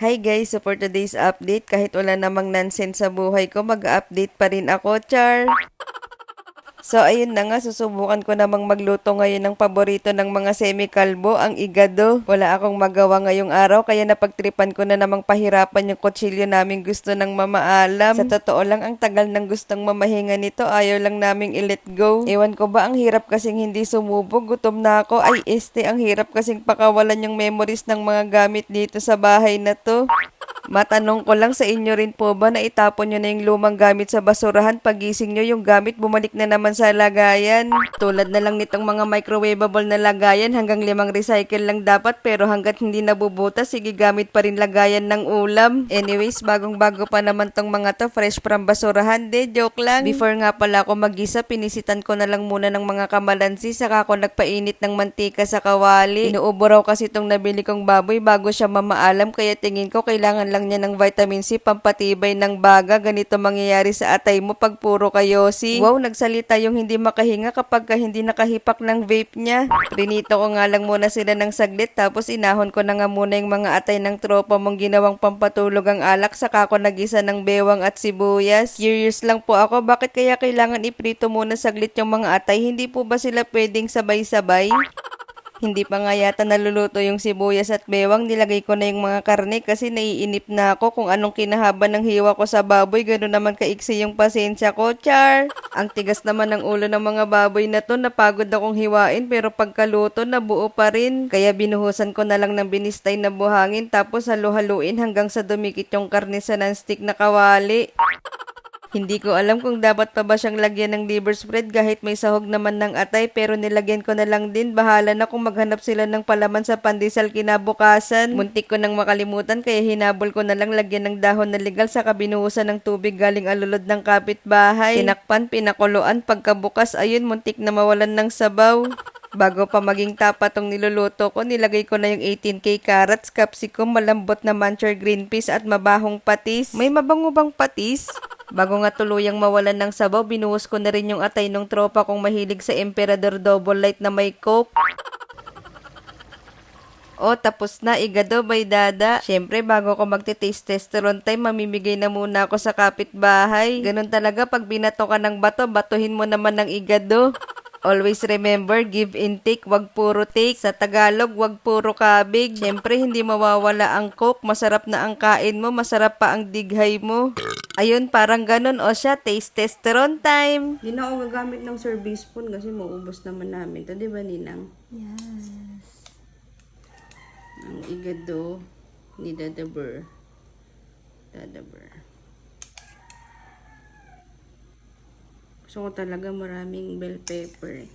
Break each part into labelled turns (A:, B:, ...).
A: Hi guys, so for today's update, kahit wala namang nonsense sa buhay ko, mag-update pa rin ako, char! So ayun na nga, susubukan ko namang magluto ngayon ng paborito ng mga semi-kalbo, ang igado. Wala akong magawa ngayong araw, kaya napagtripan ko na namang pahirapan yung kutsilyo namin gusto ng mamaalam. Sa totoo lang, ang tagal ng gustong mamahinga nito, ayaw lang naming i-let go. Ewan ko ba, ang hirap kasing hindi sumubog, gutom na ako. Ay, este, ang hirap kasing pakawalan yung memories ng mga gamit dito sa bahay na to. Matanong ko lang sa inyo rin po ba na itapon nyo na yung lumang gamit sa basurahan pagising nyo yung gamit bumalik na naman sa lagayan. Tulad na lang nitong mga microwavable na lagayan hanggang limang recycle lang dapat pero hanggat hindi nabubutas sige gamit pa rin lagayan ng ulam. Anyways, bagong bago pa naman tong mga to fresh from basurahan de joke lang. Before nga pala ako magisa pinisitan ko na lang muna ng mga kamalansi saka ako nagpainit ng mantika sa kawali. Inuubo raw kasi itong nabili kong baboy bago siya mamaalam kaya tingin ko kailangan lang niya ng vitamin C pampatibay ng baga. Ganito mangyayari sa atay mo pag puro kayosi. Wow, nagsalita yung hindi makahinga kapag ka hindi nakahipak ng vape niya. Prinito ko nga lang muna sila ng saglit tapos inahon ko na nga muna yung mga atay ng tropa mong ginawang pampatulog ang alak saka ako nagisa ng bewang at sibuyas. Curious lang po ako bakit kaya kailangan iprito muna saglit yung mga atay? Hindi po ba sila pwedeng sabay-sabay? Hindi pa nga yata naluluto yung sibuyas at bewang. Nilagay ko na yung mga karne kasi naiinip na ako kung anong kinahaba ng hiwa ko sa baboy. Ganoon naman kaiksi yung pasensya ko, char. Ang tigas naman ng ulo ng mga baboy na to. Napagod akong hiwain pero pagkaluto nabuo pa rin. Kaya binuhusan ko na lang ng binistay na buhangin tapos halo-haluin hanggang sa dumikit yung karne sa non-stick na kawali. Hindi ko alam kung dapat pa ba siyang lagyan ng liver spread kahit may sahog naman ng atay pero nilagyan ko na lang din. Bahala na kung maghanap sila ng palaman sa pandesal kinabukasan. Muntik ko nang makalimutan kaya hinabol ko na lang lagyan ng dahon na legal sa kabinuhusan ng tubig galing alulod ng kapitbahay. Tinakpan, pinakuluan, pagkabukas ayun muntik na mawalan ng sabaw. Bago pa maging tapa tong niluluto ko, nilagay ko na yung 18k carrots, capsicum, malambot na mancher green peas at mabahong patis. May mabango bang patis? Bago nga tuluyang mawalan ng sabaw, binuhos ko na rin yung atay ng tropa kong mahilig sa Emperador Double Light na may coke. O, tapos na. Igado, bay dada. Siyempre, bago ko magte-taste testeron time, mamimigay na muna ako sa kapitbahay. Ganun talaga, pag binato ka ng bato, batuhin mo naman ng igado. Always remember, give and take, wag puro take. Sa Tagalog, wag puro kabig. Siyempre, hindi mawawala ang coke. Masarap na ang kain mo, masarap pa ang dighay mo. Ayun, parang ganun. O siya, taste testeron time. Hindi na ako gagamit ng service spoon kasi maubos naman namin. to, di ba, Ninang?
B: Yes.
A: Ang igado ni Dadaber. Dadaber. Gusto ko talaga maraming bell pepper.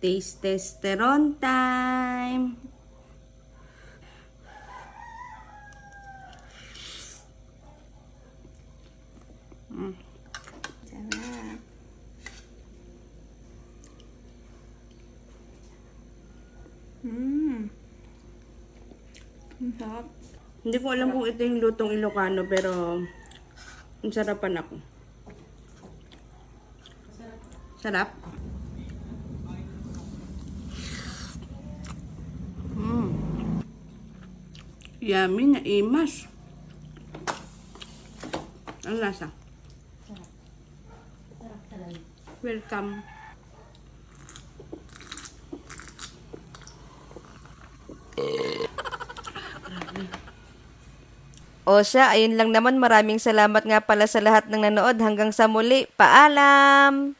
A: Taste testeron time!
B: Sarap. Mmm. Ang.
A: Hindi ko alam kung ito yung lutong Ilocano pero ang sarapan ako. Sarap? Mm. Yummy na imas. Ang lasa.
B: Sarap talaga.
A: O siya, ayun lang naman. Maraming salamat nga pala sa lahat ng nanood. Hanggang sa muli. Paalam!